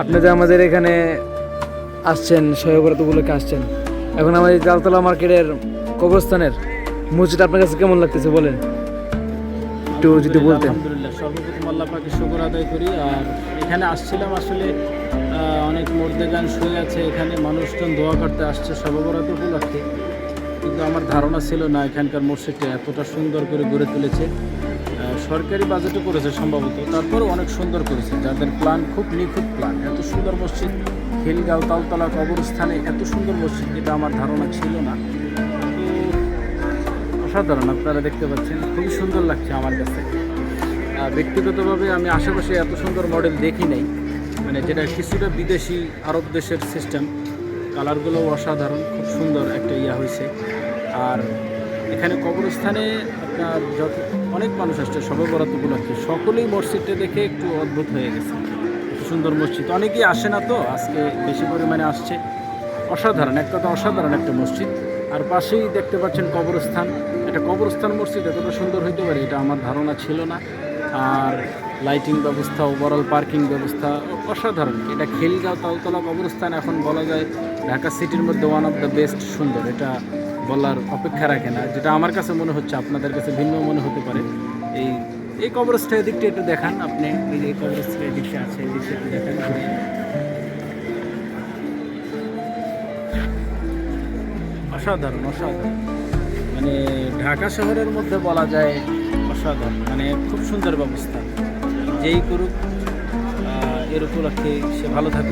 আপনি যে আমাদের এখানে আসছেন সহবরাত উপলক্ষে আসছেন এখন আমাদের এই জালতলা মার্কেটের কবরস্থানের মসজিদ আপনার কাছে কেমন লাগতেছে বলেন? একটু যদি বলতেন। আলহামদুলিল্লাহ সর্বপ্রথম আল্লাহ পাকে শুকর আদায় করি। আর এখানে আসছিলাম আসলে অনেক মর্দেগান শুয়ে আছে এখানে মানুষজন দোয়া করতে আসছে সর্ববরাত উপলক্ষে। কিন্তু আমার ধারণা ছিল না এখানকার মসজিদটা এতটা সুন্দর করে গড়ে তুলেছে। সরকারি বাজেটও করেছে সম্ভবত। তারপরেও অনেক সুন্দর করেছে। যাদের প্ল্যান খুব নিখুঁত প্ল্যান এত সুন্দর মসজিদ, খিলগাঁও তালতলা কবরস্থানে এত সুন্দর মসজিদ, এটা আমার ধারণা ছিল না। অসাধারণ, আপনারা দেখতে পাচ্ছেন। খুবই সুন্দর লাগছে আমার কাছে। ব্যক্তিগতভাবে আমি আশেপাশে এত সুন্দর মডেল দেখি নাই। মানে যেটা কিছুটা বিদেশি আরব দেশের সিস্টেম কালারগুলো অসাধারণ, খুব সুন্দর একটা ইয়া হয়েছে আর এখানে কবরস্থানে আপনার যত অনেক মানুষ আসছে সবে বরাত সকলেই মসজিদটা দেখে একটু অদ্ভুত হয়ে গেছে। সুন্দর মসজিদ। অনেকেই আসে না তো, আজকে বেশি পরিমাণে আসছে। অসাধারণ, এক কথা অসাধারণ একটা মসজিদ। আর পাশেই দেখতে পাচ্ছেন কবরস্থান। একটা কবরস্থান মসজিদ এতটা সুন্দর হইতে পারে, এটা আমার ধারণা ছিল না। আর লাইটিং ব্যবস্থা ওভারঅল পার্কিং ব্যবস্থা, অসাধারণ। এটা খিলগাঁও, তালতলা কবরস্থান এখন বলা যায়, ঢাকা সিটির মধ্যে ওয়ান অফ দ্য বেস্ট সুন্দর। এটা বলার অপেক্ষা রাখে না, যেটা আমার কাছে মনে হচ্ছে, আপনাদের কাছে ভিন্ন মনে হতে পারে। এই এই কবরস্থান এদিকটা একটু দেখান, আপনি এই যে কবরস্থান এদিকটা আছে এদিকটা একটু দেখান। অসাধারণ অসাধারণ। মানে ঢাকা শহরের মধ্যে বলা যায় অসাধারণ মানে খুব সুন্দর ব্যবস্থা। যেই করুক এর উপলক্ষে সে ভালো থাকুক।